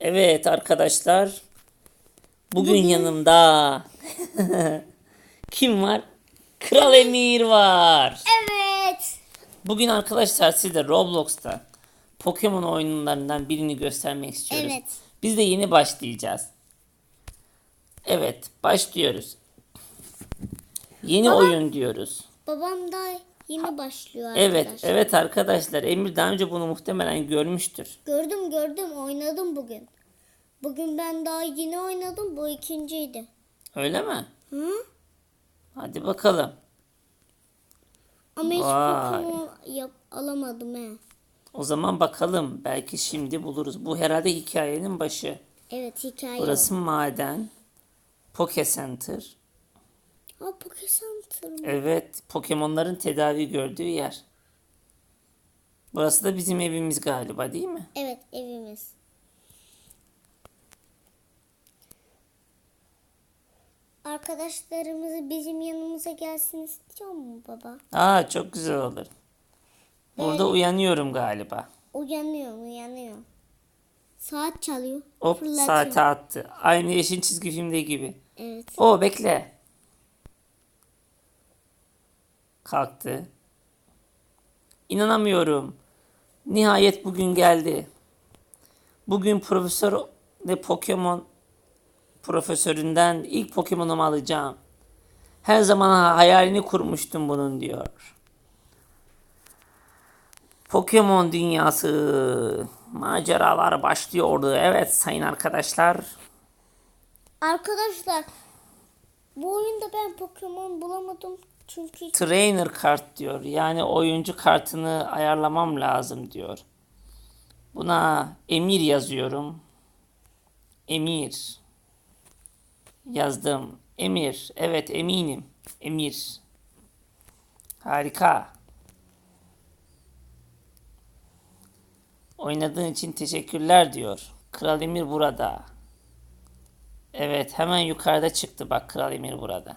Evet arkadaşlar. Bugün yanımda kim var? Kral Emir var. Evet. Bugün arkadaşlar size Roblox'ta Pokemon oyunlarından birini göstermek istiyoruz. Evet. Biz de yeni başlayacağız. Evet, başlıyoruz. Yeni oyun diyoruz. Babam da yeni başlıyor Evet, arkadaşlar. evet arkadaşlar. Emir daha önce bunu muhtemelen görmüştür. Gördüm gördüm oynadım bugün. Bugün ben daha yeni oynadım. Bu ikinciydi. Öyle mi? Hı? Hadi bakalım. Ama hiç Vay. Pokemon yap, alamadım he. O zaman bakalım. Belki şimdi buluruz. Bu herhalde hikayenin başı. Evet hikaye. Burası maden. Poke Center. Aa Pokecenter mı? Evet. Pokemon'ların tedavi gördüğü yer. Burası da bizim evimiz galiba değil mi? Evet evimiz. Arkadaşlarımızı bizim yanımıza gelsin istiyor mu baba? Aa çok güzel olur. Burada uyanıyorum galiba. Uyanıyor uyanıyor. Saat çalıyor. Hop fırlatıyor. saate attı. Aynı yeşil çizgi filmde gibi. Evet. O bekle. Kalktı. İnanamıyorum. Nihayet bugün geldi. Bugün profesör ve Pokemon profesöründen ilk Pokemon'umu alacağım. Her zaman hayalini kurmuştum bunun diyor. Pokemon dünyası maceralar başlıyordu. Evet sayın arkadaşlar. Arkadaşlar bu oyunda ben Pokemon bulamadım çünkü Trainer kart diyor. Yani oyuncu kartını ayarlamam lazım diyor. Buna Emir yazıyorum. Emir. Yazdım. Emir. Evet eminim. Emir. Harika. Oynadığın için teşekkürler diyor. Kral Emir burada. Evet hemen yukarıda çıktı bak Kral Emir burada.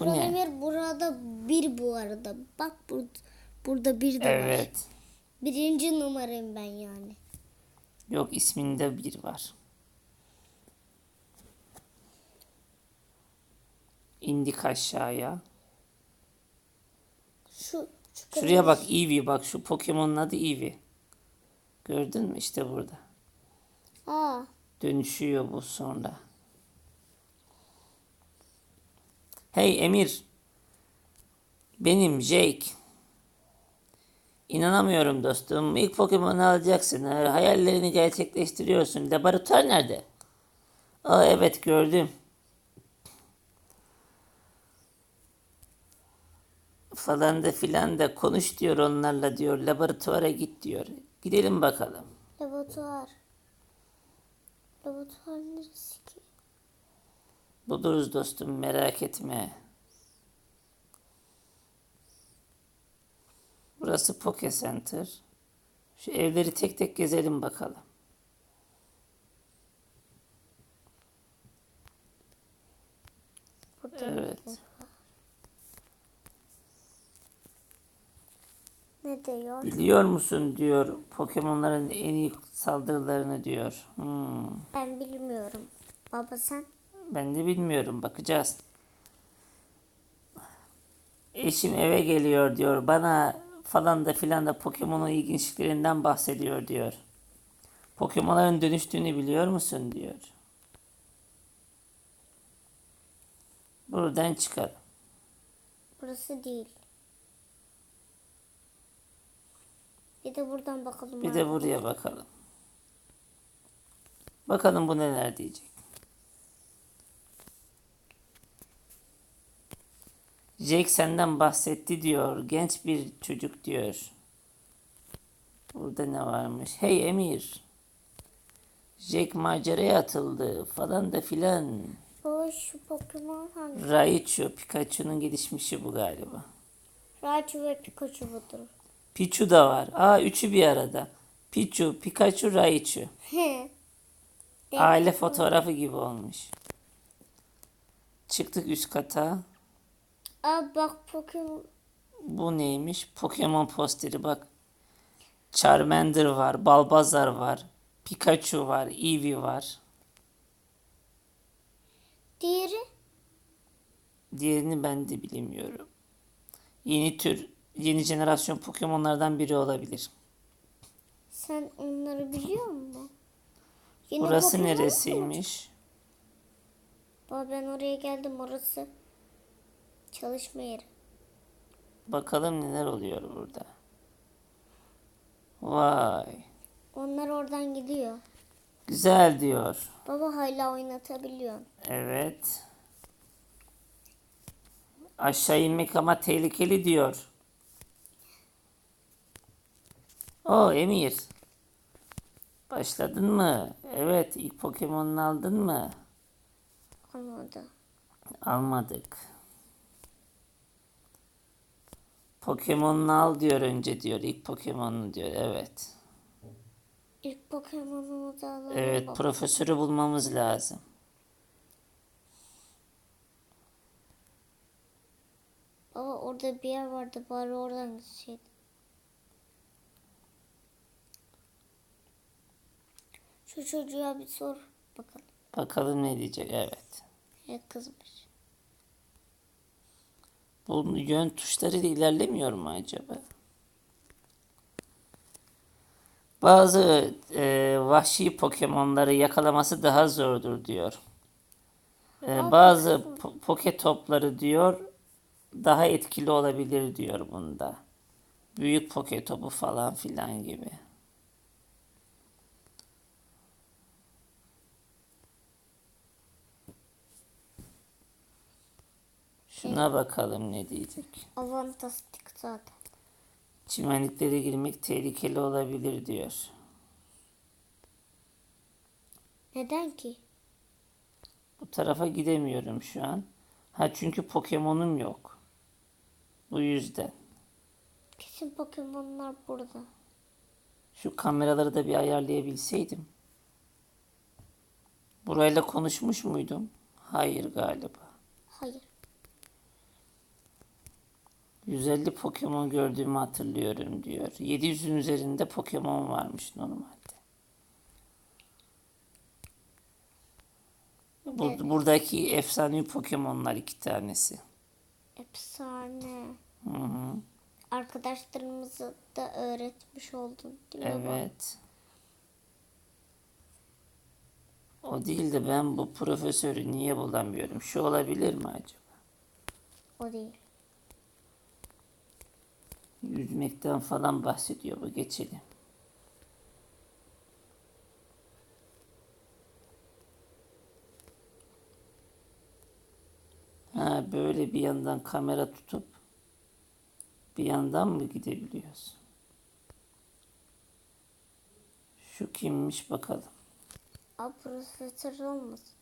Bu? Kralemir burada bir bu arada. Bak burada, burada bir de var. Evet. Birinci numarayım ben yani. Yok isminde bir var. İndik aşağıya. Şu, şu Şuraya bak Eevee bak şu Pokemon'un adı Eevee. Gördün mü işte burada. Aa, Dönüşüyor bu sonra. Hey Emir. Benim Jake. İnanamıyorum dostum. İlk Pokemon'u alacaksın. Ha, Hayallerini gerçekleştiriyorsun. Laboratuvar nerede? Aa evet gördüm. Falan da filan da konuş diyor onlarla diyor. Laboratuvara git diyor. Gidelim bakalım. laboratuvar. Laboratuvar neresi ki? Buluruz dostum merak etme. Burası Poke Center. Şu evleri tek tek gezelim bakalım. Burada Evet. ne diyor? Biliyor musun diyor Pokemon'ların en iyi saldırılarını diyor. Hmm, Ben bilmiyorum. Baba sen? Ben de bilmiyorum bakacağız. Eşim eve geliyor diyor. Bana falan da filan da Pokemon'un ilginçliklerinden bahsediyor diyor. Pokemon'ların dönüştüğünü biliyor musun diyor. Buradan çıkar. Burası değil. Bir de buradan bakalım. Bir abi. de buraya bakalım. Bakalım bu neler diyecek. Jake senden bahsetti diyor. Genç bir çocuk diyor. Burada ne varmış? Hey Emir. Jake maceraya atıldı falan da filan. Baba şu Pokemon hangi? Raichu, Pikachu'nun gelişmişi bu galiba. Raichu ve Pikachu budur. Pichu da var. Aa üçü bir arada. Pichu, Pikachu, Raichu. He. Aile fotoğrafı gibi olmuş. Çıktık üst kata. Aa bak Pokemon Bu neymiş? Pokemon posteri bak. Charmander var, Balbazar var, Pikachu var, Eevee var. Diğeri? Diğerini ben de bilemiyorum. Yeni tür, yeni jenerasyon Pokemon'lardan biri olabilir. Sen onları biliyor musun? Yeni Burası Pokemon neresiymiş? Baba ben oraya geldim orası. Çalışma yeri. Bakalım neler oluyor burada. Vay. Onlar oradan gidiyor. Güzel diyor. Baba hala oynatabiliyorsun. Evet. Aşağı inmek ama tehlikeli diyor. O Emir. Başladın mı? Evet. ilk Pokemon'unu aldın mı? Olmadı. Almadık. Pokemon'unu al diyor önce diyor. İlk Pokemon'unu diyor. Evet. İlk Pokemon'umuzu alalım. Evet. baba. Profesörü bulmamız lazım. Baba orada bir yer vardı bari oradan gitseydim. Şu çocuğa bir sor bakalım. Bakalım ne diyecek. Evet. Ne kızmış. Bu yön tuşlarıyla ilerlemiyor mu acaba? Bazı e, vahşi Pokemon'ları yakalaması daha zordur diyor. E, bazı po- poke topları diyor daha etkili olabilir diyor bunda. Büyük poke topu falan filan gibi. Şuna bakalım ne diyecek. Avantastik zaten. Çimenliklere girmek tehlikeli olabilir diyor. Neden ki? Bu tarafa gidemiyorum şu an. Ha çünkü Pokemon'um yok. Bu yüzden. Kesin Pokemon'lar burada. Şu kameraları da bir ayarlayabilseydim. Burayla konuşmuş muydum? Hayır galiba. Hayır. 150 Pokemon gördüğümü hatırlıyorum diyor. 700'ün üzerinde Pokemon varmış normalde. Bu- buradaki efsanevi Pokemon'lar iki tanesi. Efsane. Hı hı. Arkadaşlarımızı da öğretmiş oldun değil mi? baba? Evet. O değil de ben bu profesörü niye bulamıyorum? Şu olabilir mi acaba? O değil. Yüzmekten falan bahsediyor bu geçelim. Ha böyle bir yandan kamera tutup bir yandan mı gidebiliyoruz? Şu kimmiş bakalım. Aa profesör olmasın.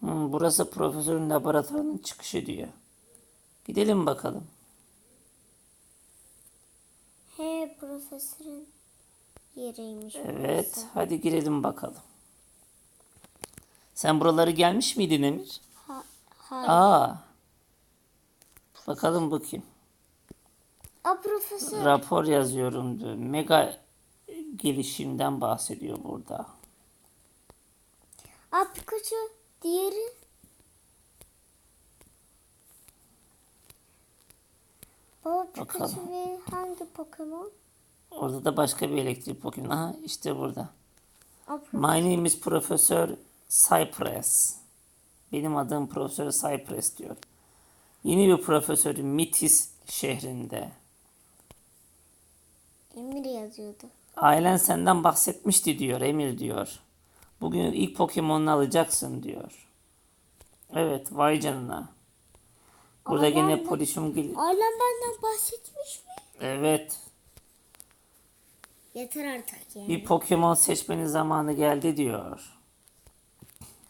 Hmm, burası profesörün laboratuvarının çıkışı diyor. Gidelim bakalım. He profesörün yeriymiş. Evet, burası. hadi girelim bakalım. Sen buraları gelmiş miydin Emir? Ha, hayır. Aa. Bakalım bakayım. Aa profesör. Rapor yazıyorum diyor. Mega gelişimden bahsediyor burada. Aa Pikachu. Diğeri. Baba Pikachu Bakalım. ve hangi Pokemon? Orada da başka bir elektrik Pokemon. Aha işte burada. My name is Profesör Cypress. Benim adım Profesör Cypress diyor. Yeni bir profesörü Mitis şehrinde. Emir yazıyordu. Ailen senden bahsetmişti diyor Emir diyor. Bugün ilk Pokemon'unu alacaksın diyor. Evet vay canına. Burada Ama gene ben de- polisim gel- Ailem benden bahsetmiş mi? Evet. Yeter artık yani. Bir Pokemon seçmenin zamanı geldi diyor.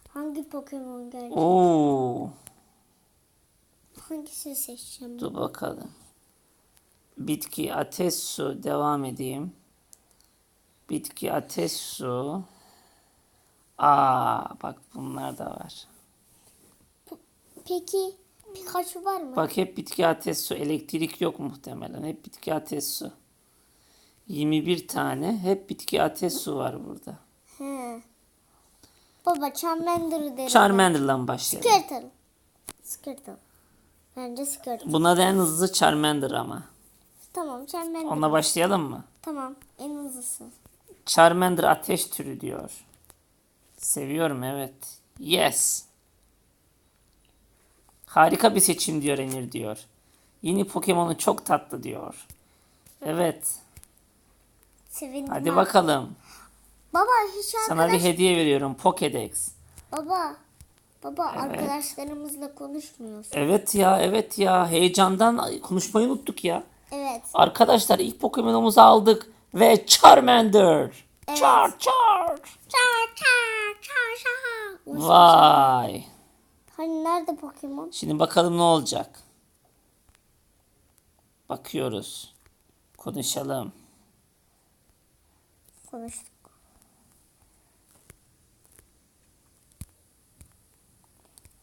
Hangi Pokemon geldi? Oo, Hangisini seçeceğim? dur bakalım. Bitki, ateş, su. Devam edeyim. Bitki, ateş, su. Aa, bak bunlar da var. Peki Pikachu var mı? Bak hep bitki, ateş, su. Elektrik yok muhtemelen. Hep bitki, ateş, su. 21 tane. Hep bitki ateş su var burada. He. Baba Charmander'ı derim. Charmander'la başlayalım. Skirtle. Skirtle. Bence Skirtle. Buna da en hızlı Charmander ama. Tamam Charmander. Onunla başlayalım mı? Tamam en hızlısı. Charmander ateş türü diyor. Seviyorum evet. Yes. Harika bir seçim diyor Emir diyor. Yeni Pokemon'u çok tatlı diyor. Evet. Sevindim. Hadi ha. bakalım. Baba hiç Sana arkadaş... bir hediye veriyorum. Pokédex. Baba. Baba arkadaşlarımızla konuşmuyorsun. Evet ya evet ya. Heyecandan konuşmayı unuttuk ya. Evet. Arkadaşlar ilk Pokemon'umuzu aldık. Ve Charmander. Evet. Char char. Çar çar çar çar. Vay. Hani nerede Pokemon? Şimdi bakalım ne olacak. Bakıyoruz. Konuşalım. Konuştuk.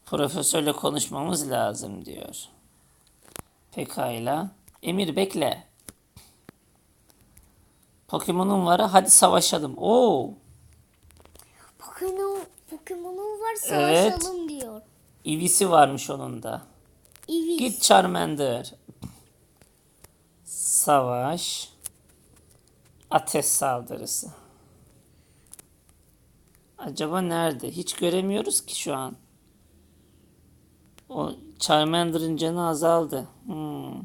Profesörle konuşmamız lazım diyor. Pekala. Emir bekle. Pokemon'un var. Hadi savaşalım. Oo. Pokemon, Pokemon'un var Evet. savaşalım diyor. Eevee'si varmış onun da. Eevee. Git Charmander. Savaş. Ateş saldırısı. Acaba nerede? Hiç göremiyoruz ki şu an. O Charmander'ın canı azaldı. Hmm.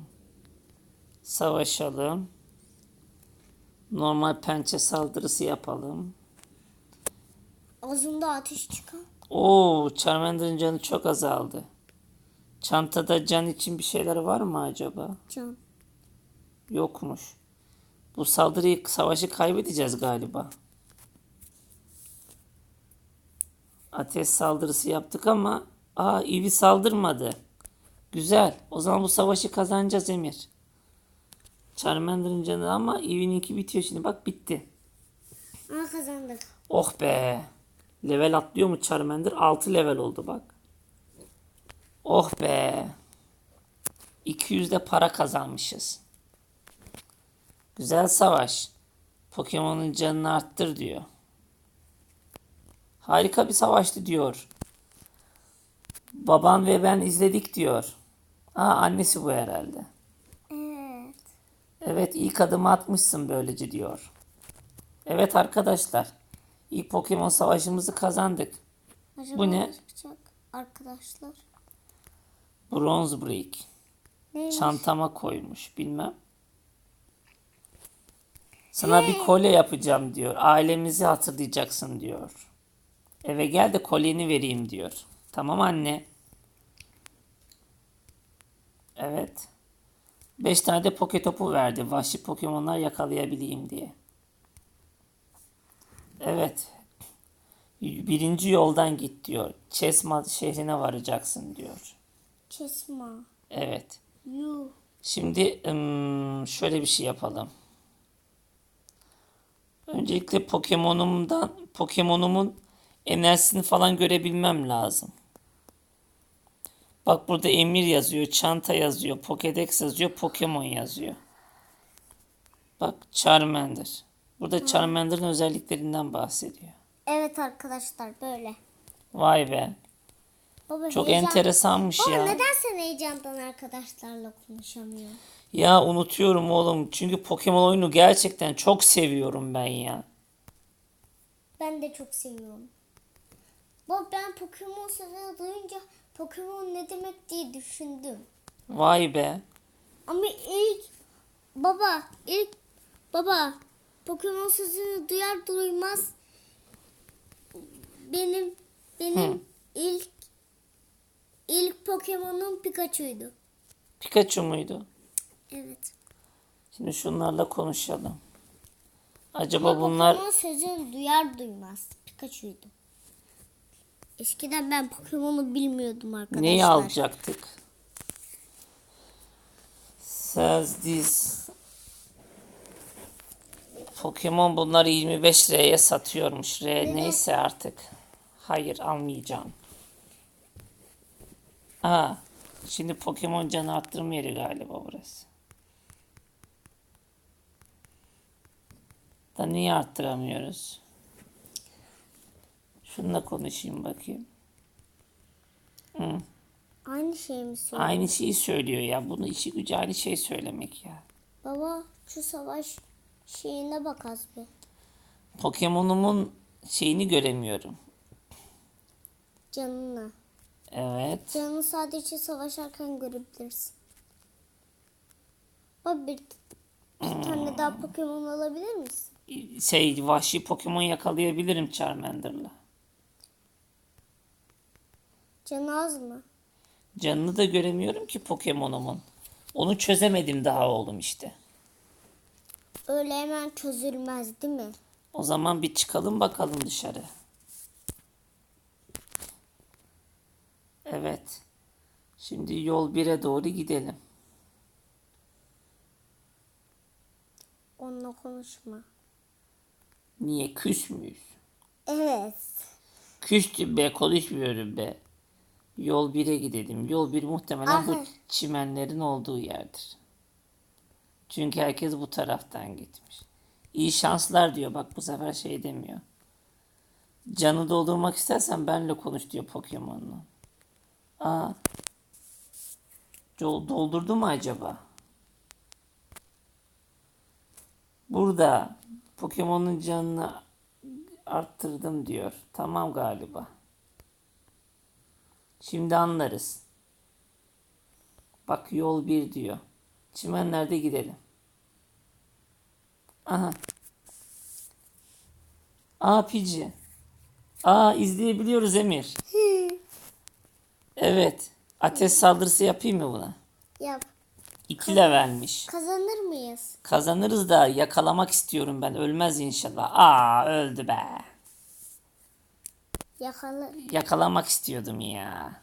Savaşalım. Normal pençe saldırısı yapalım. Ağzında ateş çıkan. Oo, Charmander'ın canı çok azaldı. Çantada can için bir şeyler var mı acaba? Can. Yokmuş. Bu saldırıyı, savaşı kaybedeceğiz galiba. Ateş saldırısı yaptık ama aa Eevee saldırmadı. Güzel. O zaman bu savaşı kazanacağız Emir. Charmander'ın canı ama Eevee'ninki bitiyor şimdi. Bak bitti. Aa kazandık. Oh be. Level atlıyor mu Charmander? 6 level oldu bak. Oh be. 200 de para kazanmışız. Güzel savaş. Pokemon'un canını arttır diyor. Harika bir savaştı diyor. Baban ve ben izledik diyor. Aa annesi bu herhalde. Evet. Evet ilk adımı atmışsın böylece diyor. Evet arkadaşlar. İlk Pokemon savaşımızı kazandık. Acaba Bu ne? çıkacak arkadaşlar? Bronze Break. Neymiş? Çantama koymuş bilmem. Sana bir kolye yapacağım diyor. Ailemizi hatırlayacaksın diyor. Eve gel de kolyeni vereyim diyor. Tamam anne. Evet. Beş tane de poke topu verdi. Vahşi Pokemon'lar yakalayabileyim diye. Evet. Birinci yoldan git diyor. Chesma şehrine varacaksın diyor. Kesma. Evet. Yuh. Şimdi şöyle bir şey yapalım. Öncelikle Pokemon'umdan Pokemon'umun enerjisini falan görebilmem lazım. Bak burada Emir yazıyor, çanta yazıyor, Pokédex yazıyor, Pokemon yazıyor. Bak Charmander. Burada Charmander'ın özelliklerinden bahsediyor. Evet arkadaşlar böyle. Vay be. Baba Çok heyecan- enteresanmış Baba ya. neden sen heyecandan arkadaşlarla konuşamıyorsun? Ya unutuyorum oğlum. Çünkü Pokemon oyunu gerçekten çok seviyorum ben ya. Ben de çok seviyorum. Baba ben Pokemon sözünü duyunca Pokemon ne demek diye düşündüm. Vay be. Ama ilk baba ilk baba Pokemon sözünü duyar duymaz benim benim ilk ilk Pokemon'um Pikachu'ydu. Pikachu muydu? Evet. Şimdi şunlarla konuşalım. Acaba Ama bunlar Pokemon sözünü duyar duymaz Pikachu'ydu. Eskiden ben Pokemon'u bilmiyordum arkadaşlar. neyi alacaktık? Says this. Pokemon bunları 25 liraya satıyormuş. R neyse artık. Hayır almayacağım. Aa, şimdi Pokemon canı arttırma yeri galiba burası. Da niye arttıramıyoruz? Şununla konuşayım bakayım. Aynı şey mi söylüyor? Aynı şeyi söylüyor ya. Bunu işi gücü aynı şey söylemek ya. Baba şu savaş şeyine bak az bir. Pokemon'umun şeyini göremiyorum. Canını. Evet. Canını sadece savaşarken görebilirsin. Baba bir, bir tane daha Pokemon alabilir misin? Şey vahşi Pokemon yakalayabilirim Charmander'la. Canı az mı? Canını da göremiyorum ki Pokemon'umun. Onu çözemedim daha oğlum işte. Öyle hemen çözülmez değil mi? O zaman bir çıkalım bakalım dışarı. Evet. Şimdi yol 1'e doğru gidelim. Onunla konuşma. Niye küs müyüz? Evet. Küstüm be konuşmuyorum be. Yol 1'e gidelim. Yol 1 muhtemelen bu Aha. çimenlerin olduğu yerdir. Çünkü herkes bu taraftan gitmiş. İyi şanslar diyor. Bak bu sefer şey demiyor. Canı doldurmak istersen benle konuş diyor Pokemon'la. Aa. Do- Doldurdu mu acaba? Burada Pokemon'un canını arttırdım diyor. Tamam galiba. Şimdi anlarız. Bak yol bir diyor. Çimenlerde gidelim. Aha. Aa Pici. Aa izleyebiliyoruz Emir. Evet. Ateş saldırısı yapayım mı buna? Yap. İki levelmiş. Kazanır mıyız? Kazanırız da yakalamak istiyorum ben. Ölmez inşallah. Aa öldü be. Yakala. Yakalamak istiyordum ya.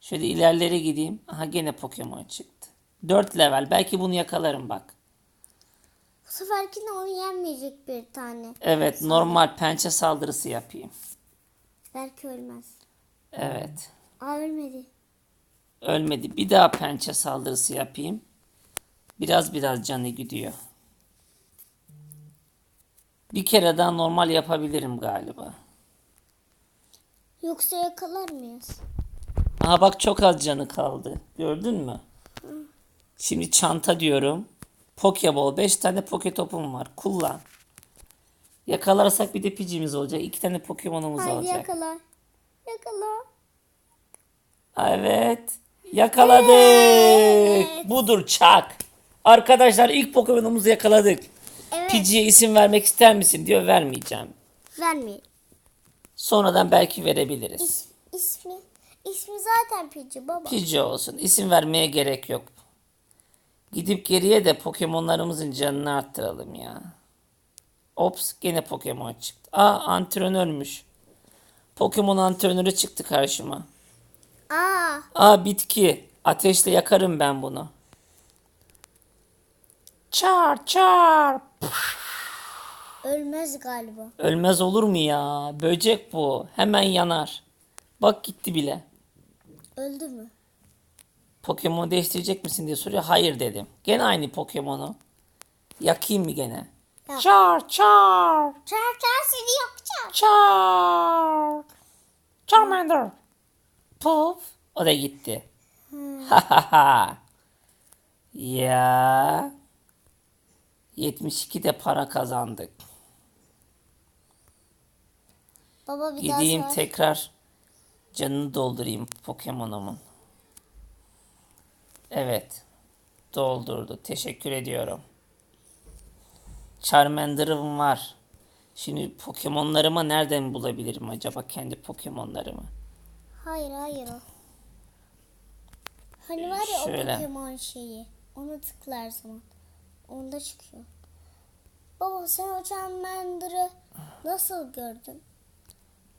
Şöyle ilerlere gideyim. Aha gene Pokemon çıktı. 4 level. Belki bunu yakalarım bak. Bu seferkine onu yenmeyecek bir tane. Evet normal pençe saldırısı yapayım. Belki ölmez. Evet. Aa ölmedi. Ölmedi. Bir daha pençe saldırısı yapayım. Biraz biraz canı gidiyor. Bir kere daha normal yapabilirim galiba. Yoksa yakalar mıyız? Aha bak çok az canı kaldı. Gördün mü? Şimdi çanta diyorum. Pokeball. 5 tane Poketop'um var. Kullan. Yakalarsak bir de picimiz olacak. 2 tane Pokemon'umuz Haydi olacak. yakala. Yakala. Evet. Yakaladık. Budur çak. Arkadaşlar ilk Pokemon'umuzu yakaladık. Evet. Pidgey'e isim vermek ister misin diyor. Vermeyeceğim. Vermeyin. Sonradan belki verebiliriz. İs, ismi ismi zaten Pici baba. Pidgey olsun. İsim vermeye gerek yok. Gidip geriye de Pokemon'larımızın canını arttıralım ya. Ops gene Pokemon çıktı. Aa antrenörmüş. Pokemon antrenörü çıktı karşıma. Aa, Aa bitki. Ateşle yakarım ben bunu. Çar çar. ölmez galiba. Ölmez olur mu ya? Böcek bu. Hemen yanar. Bak gitti bile. Öldü mü? Pokemon değiştirecek misin diye soruyor. Hayır dedim. Gene aynı Pokemon'u. Yakayım mı gene? Yak. Çar çar. Çar çar seni yakacağım. Çar. Charmander. Puf. O da gitti. Ha ha ha. Ya. 72 de para kazandık. Baba bir Gideyim daha sor. tekrar canını doldurayım Pokemon'umun. Evet. Doldurdu. Teşekkür ediyorum. Charmander'ım var. Şimdi Pokemon'larımı nereden bulabilirim acaba kendi Pokemon'larımı? Hayır hayır o. Hani var ya Şöyle. o Pokemon şeyi. Onu tıklar zaman. Onda çıkıyor. Baba sen o Charmander'ı nasıl gördün?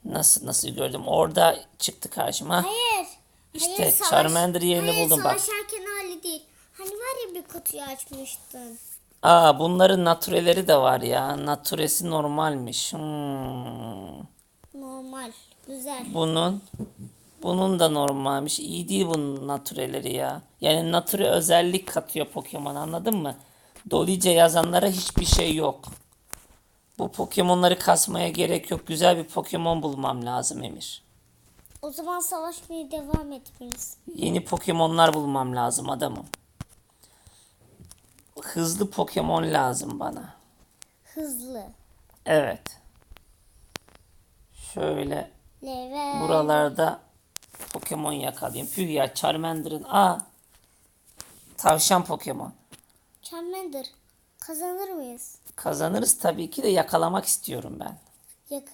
Nasıl nasıl gördüm? Orada çıktı karşıma. Hayır. İşte hayır, savaş- Charmander yerini hayır, buldum bak. savaşarken hali değil. Hani var ya bir kutuyu açmıştın. Aa bunların natureleri de var ya. Naturesi normalmiş. Hmm. Normal. Güzel. Bunun bunun da normalmiş. İyi değil bunun natureleri ya. Yani nature özellik katıyor Pokemon anladın mı? Dolice yazanlara hiçbir şey yok. Bu Pokemon'ları kasmaya gerek yok. Güzel bir Pokemon bulmam lazım Emir. O zaman savaşmaya devam etmeliyiz. Yeni Pokemon'lar bulmam lazım adamım. Hızlı Pokemon lazım bana. Hızlı. Evet. Şöyle Level. buralarda Pokemon yakalayayım. Püh ya Charmander'ın. Aa. Tavşan Pokemon. Charmander. Kazanır mıyız? Kazanırız tabii ki de yakalamak istiyorum ben. Yaka.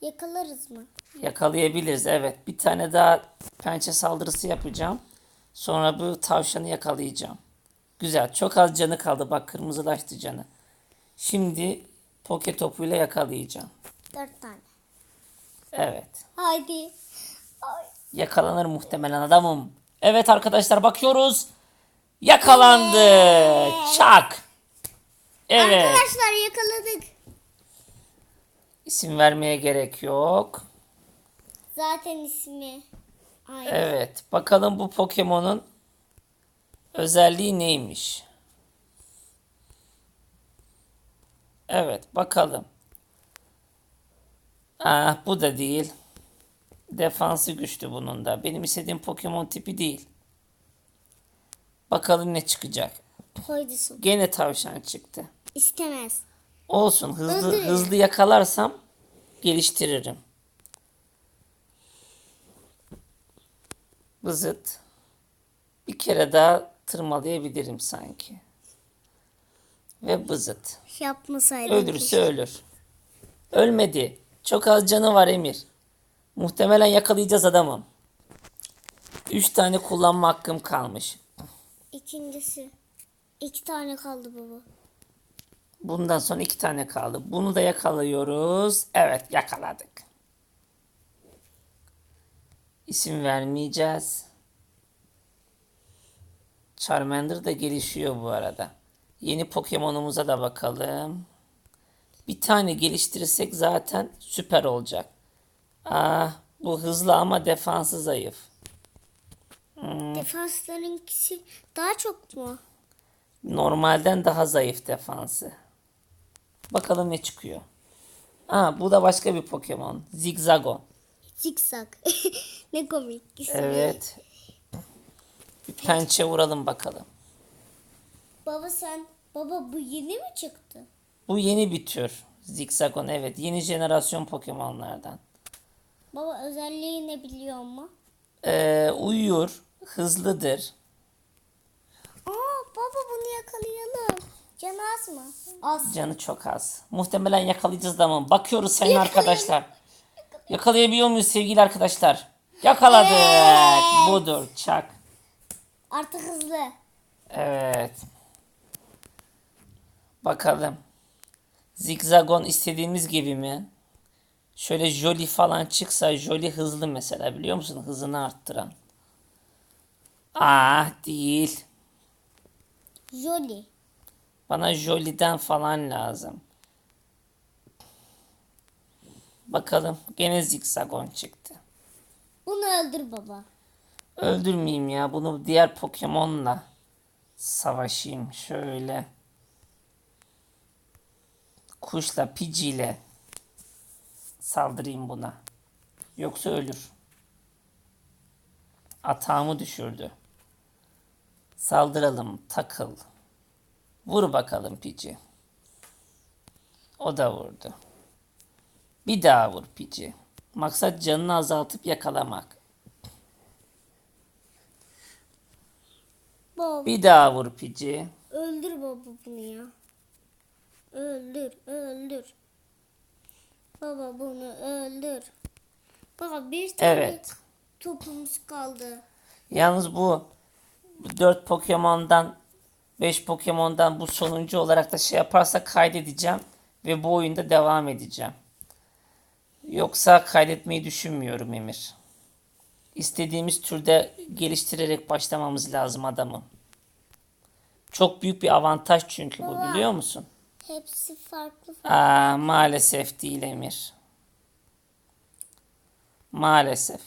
Yakalarız mı? Yakalayabiliriz evet. Bir tane daha pençe saldırısı yapacağım. Sonra bu tavşanı yakalayacağım. Güzel. Çok az canı kaldı. Bak kırmızılaştı canı. Şimdi poke topuyla yakalayacağım. Dört tane. Evet. Haydi. Ay. Yakalanır muhtemelen adamım. Evet arkadaşlar bakıyoruz. Yakalandı. Çak. Evet. Arkadaşlar yakaladık. İsim vermeye gerek yok. Zaten ismi. Aynı. Evet. Bakalım bu Pokemon'un özelliği neymiş? Evet. Bakalım. Ah bu da değil. Defansı güçlü bunun da. Benim istediğim Pokemon tipi değil. Bakalım ne çıkacak. Koydusun. Gene tavşan çıktı. İstemez. Olsun. Hızlı Öldürün. hızlı yakalarsam geliştiririm. Bızıt. Bir kere daha tırmalayabilirim sanki. Ve bızıt. Yapmasaydım. Ölürse ölür. Ölmedi. Çok az canı var Emir. Muhtemelen yakalayacağız adamı. Üç tane kullanma hakkım kalmış. İkincisi. İki tane kaldı baba. Bundan sonra iki tane kaldı. Bunu da yakalıyoruz. Evet yakaladık. İsim vermeyeceğiz. Charmander da gelişiyor bu arada. Yeni Pokemon'umuza da bakalım. Bir tane geliştirirsek zaten süper olacak. Ah bu hızlı ama defansı zayıf. Defanslarınkisi daha çok mu? Normalden daha zayıf defansı. Bakalım ne çıkıyor. Aa bu da başka bir Pokemon. Zigzagon. Zikzak. ne komik ismi. Evet. Bir pençe vuralım bakalım. Baba sen, baba bu yeni mi çıktı? Bu yeni bir tür. Zigzagon evet. Yeni jenerasyon Pokemon'lardan. Baba özelliği ne biliyor mu? Ee, uyuyor. Hızlıdır. Aa baba bunu yakalayalım. Can az mı? Az. Canı çok az. Muhtemelen yakalayacağız da ama bakıyoruz sayın arkadaşlar. Yakalayabiliyor muyuz sevgili arkadaşlar? Yakaladık. Budur. Çak. Artık hızlı. Evet. Bakalım. Zigzagon istediğimiz gibi mi? Şöyle Jolly falan çıksa Jolly hızlı mesela biliyor musun? Hızını arttıran. Ah değil. Jolly. Bana Jolly'den falan lazım. Bakalım. Gene Zigzagon çıktı. Bunu öldür baba. Öldürmeyeyim ya. Bunu diğer Pokemon'la savaşayım. Şöyle. Kuşla, Pidgey'le saldırayım buna. Yoksa ölür. Atağımı düşürdü. Saldıralım. Takıl. Vur bakalım Pidgey. O da vurdu. Bir daha vur Pidgey. Maksat canını azaltıp yakalamak. Baba Bir daha vur Pici. öldür baba bunu ya. Öldür, öldür. Baba bunu öldür. Baba bir tane Evet. topumuz kaldı. Yalnız bu 4 Pokemon'dan 5 Pokemon'dan bu sonuncu olarak da şey yaparsa kaydedeceğim ve bu oyunda devam edeceğim. Yoksa kaydetmeyi düşünmüyorum Emir. İstediğimiz türde geliştirerek başlamamız lazım adamı. Çok büyük bir avantaj çünkü bu biliyor musun? Hepsi farklı. Aa, maalesef değil Emir. Maalesef.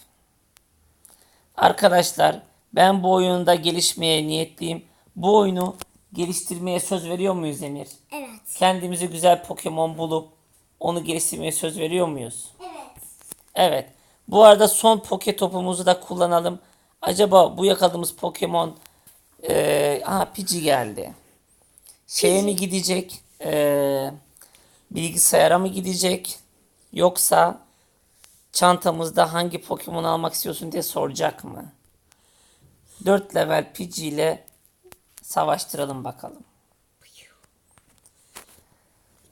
Arkadaşlar ben bu oyunda gelişmeye niyetliyim. Bu oyunu geliştirmeye söz veriyor muyuz Emir? Evet. Kendimize güzel Pokemon bulup onu geliştirmeye söz veriyor muyuz? Evet. Evet. Bu arada son Poke topumuzu da kullanalım. Acaba bu yakaladığımız Pokemon eee aha Pidgey geldi. Şeye mi gidecek? Eee, bilgisayara mı gidecek? Yoksa çantamızda hangi Pokemon almak istiyorsun diye soracak mı? 4 level Pidgey ile savaştıralım bakalım.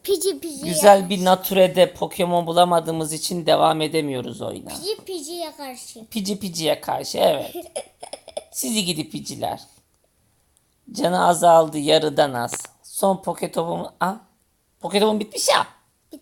Pici pici Güzel bir naturede Pokemon bulamadığımız için devam edemiyoruz oyuna. Pici piciye karşı. Pici piciye karşı evet. Sizi gidip piciler. Canı azaldı yarıdan az. Son poketopum... Ah, poketopum bitmiş ya.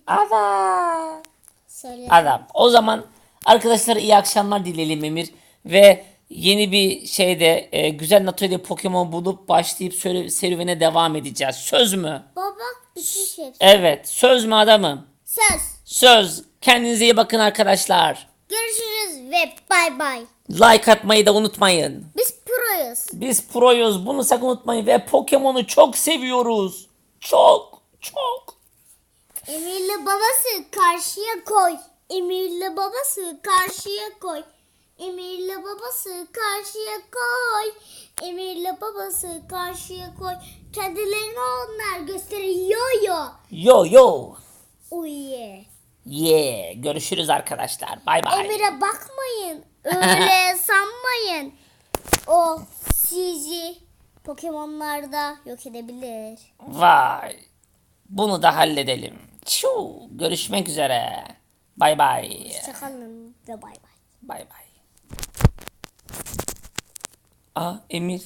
Adam. Söyle. Adam. O zaman arkadaşlar iyi akşamlar dileyelim Emir. Ve yeni bir şeyde e, güzel naturede Pokemon bulup başlayıp söyle, serüvene devam edeceğiz. Söz mü? Baba bitmiş hepsi. Evet. Söz mü adamım? Söz. Söz. Kendinize iyi bakın arkadaşlar. Görüşürüz ve bay bay. Like atmayı da unutmayın. Biz proyuz. Biz proyuz. Bunu sakın unutmayın. Ve Pokemon'u çok seviyoruz. Çok. Çok. Emir'le babası karşıya koy. Emir'le babası karşıya koy. Emir'le babası karşıya koy. Emir'le babası karşıya koy. Kendilerini onlar gösteriyor ya. Yo yo. Oh yeah. Yeah. Görüşürüz arkadaşlar. Bay bay. Emir'e bakmayın. Öyle sanmayın. O sizi Pokemon'larda yok edebilir. Vay. Bunu da halledelim. Çuu. Görüşmek üzere. Bay bay. Hoşçakalın ve bay bay. Bay bay. Aa Emir.